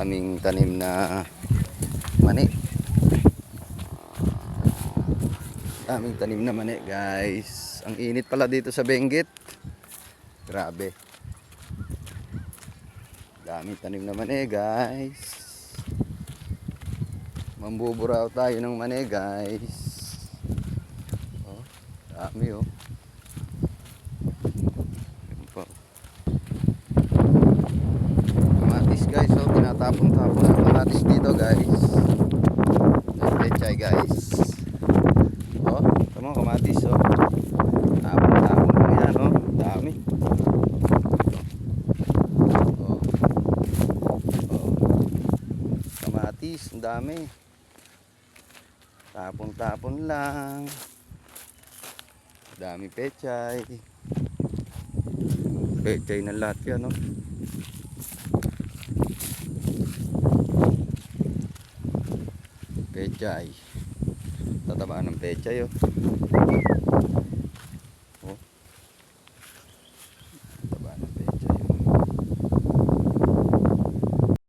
daming tanim na mani. Daming tanim na mani, guys. Ang init pala dito sa Benguet. Grabe. Daming tanim na mani, guys. Mambuburaw tayo ng mani, guys. Oh, dami oh. Guys, tinatapon-tapon ang kamatis dito guys. Pechay guys. Oh, tama kamatis oh. Tapon-tapon lang yan oh, dami. Oh. Oh. Kamatis, dami. Tapon-tapon lang. Dami pechay. Pechay na lahat yan oh. Pechay. Tataba ng pechay oh.